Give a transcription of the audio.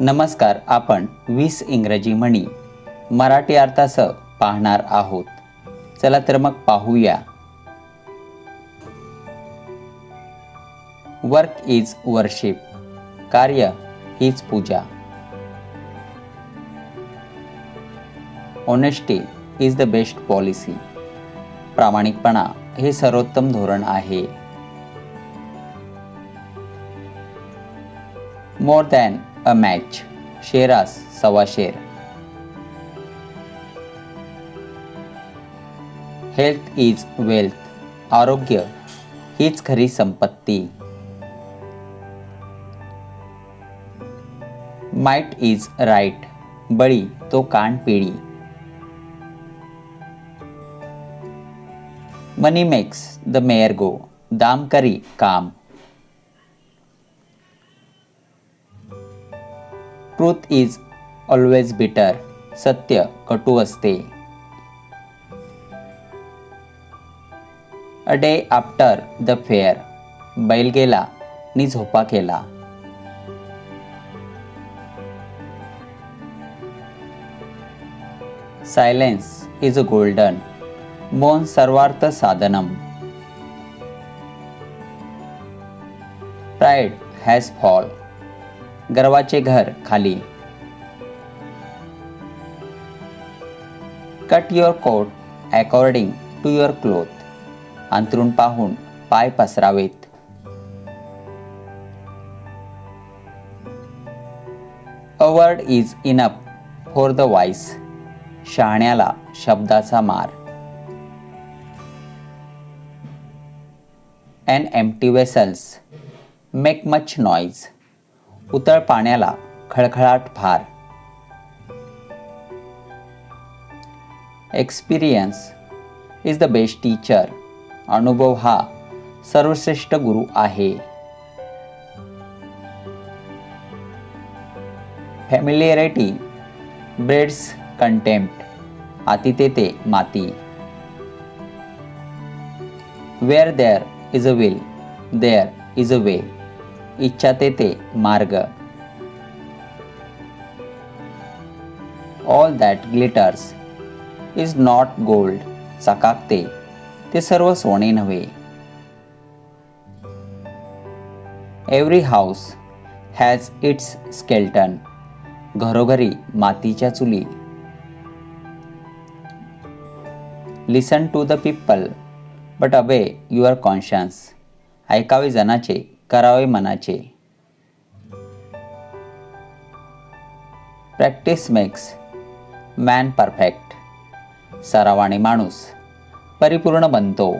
नमस्कार आपण वीस इंग्रजी म्हणी मराठी अर्थासह पाहणार आहोत. चला तर मग पाहूया. वर्क इज वर्शिप कार्य हीच पूजा. Honesty is the best policy प्रामाणिकपणा हे सर्वोत्तम धोरण आहे. मोर दॅन अ मॅच शेरास सवा शेर हेल्थ इज वेल्थ आरोग्य हीच खरी संपत्ती माइट इज राईट बळी तो कान पिळी money makes the mare go दाम करी काम ट्रूथ इज ऑलवेज बिटर सत्य कटू असते a day after the fair बैल गेला नि झोपा केला सायलेन्स इज अ गोल्डन मौन सर्वार्थ साधनम प्राईड हॅज फॉल गर्वाचे घर खाली. Cut your coat according to your cloth अंतरून पाहून पाय पसरावेत. A word is enough for the wise शहाण्याला शब्दाचा मार. And empty vessels make much noise उतळ पाण्याला खळखळाट फार experience is the best teacher अनुभव हा सर्वश्रेष्ठ गुरु आहे. फॅमिलिअरिटी ब्रेड्स कंटेम्प्ट आती तेथे माती. Where there is a will there is a way इच्छा तेथे मार्ग. All that glitters is not gold चकाकते ते सर्व सोने नव्हे. Every house has its skeleton घरोघरी मातीच्या चुली. Listen to the people but obey your conscience ऐकावे जनाचे करावे मनाचे. प्रॅक्टिस मेक्स मॅन परफेक्ट सरावाने माणूस परिपूर्ण बनतो.